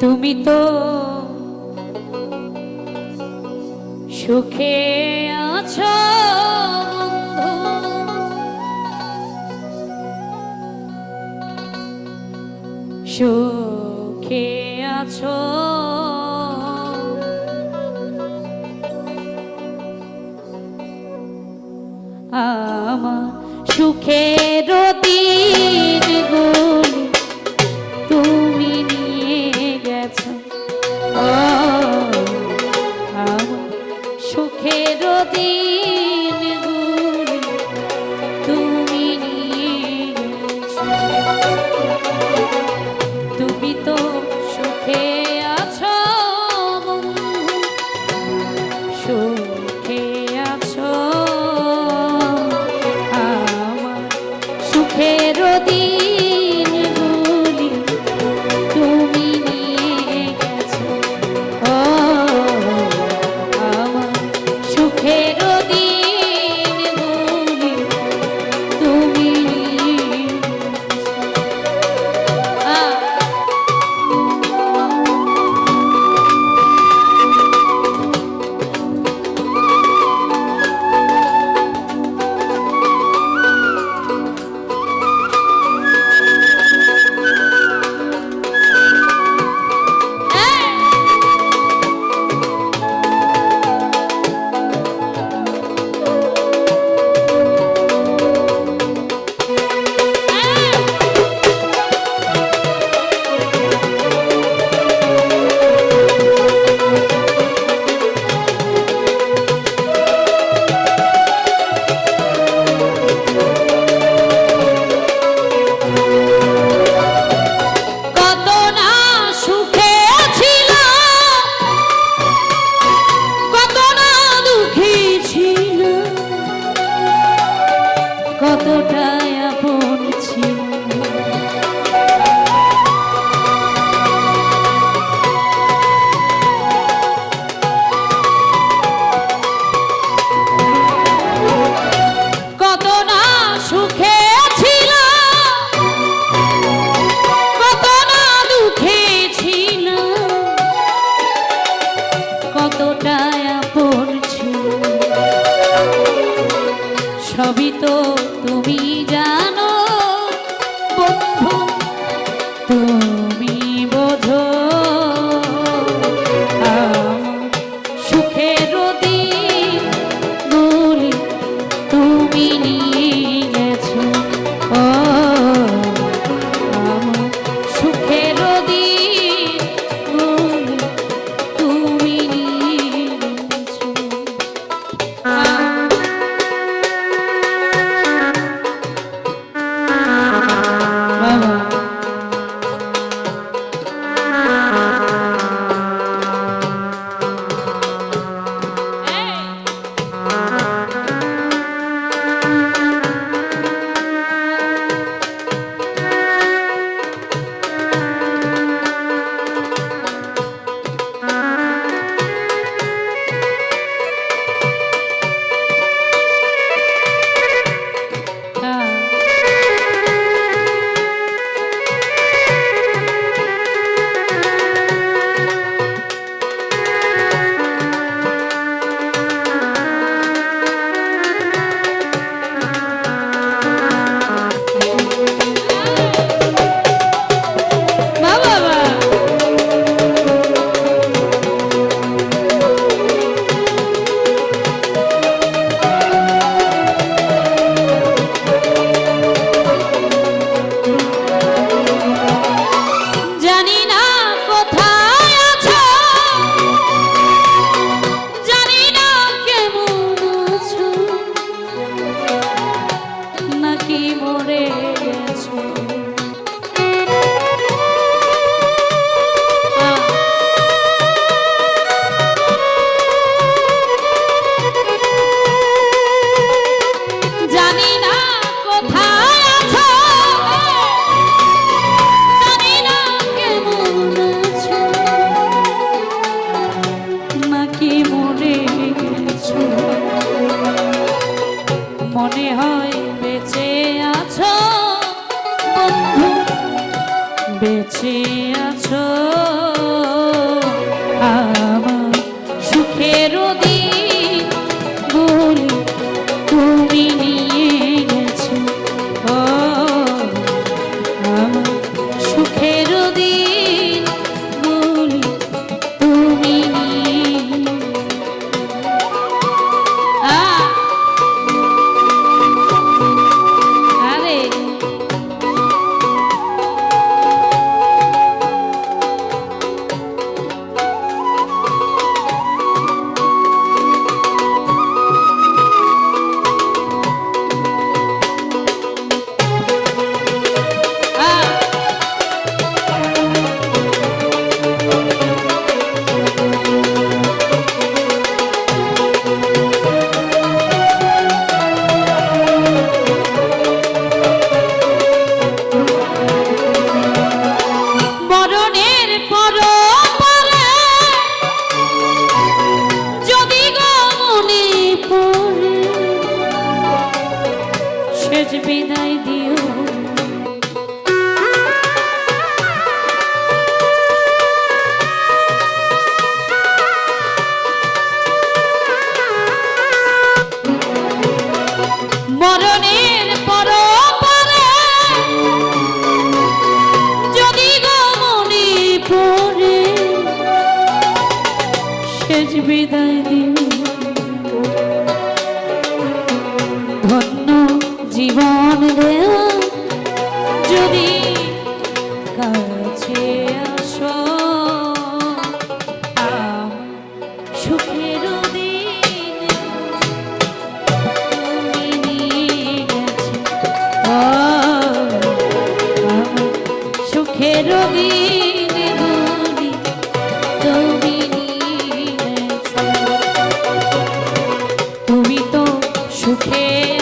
তুমি তো সুখে আছো সুখে আছো। আমার সুখের দিনগুলি তুমি সুখের দিনগুলি তুমি তুমি তো মনে হয় বেঁচে আছো বেঁচে আছো। বিদায় দিয়ে okay.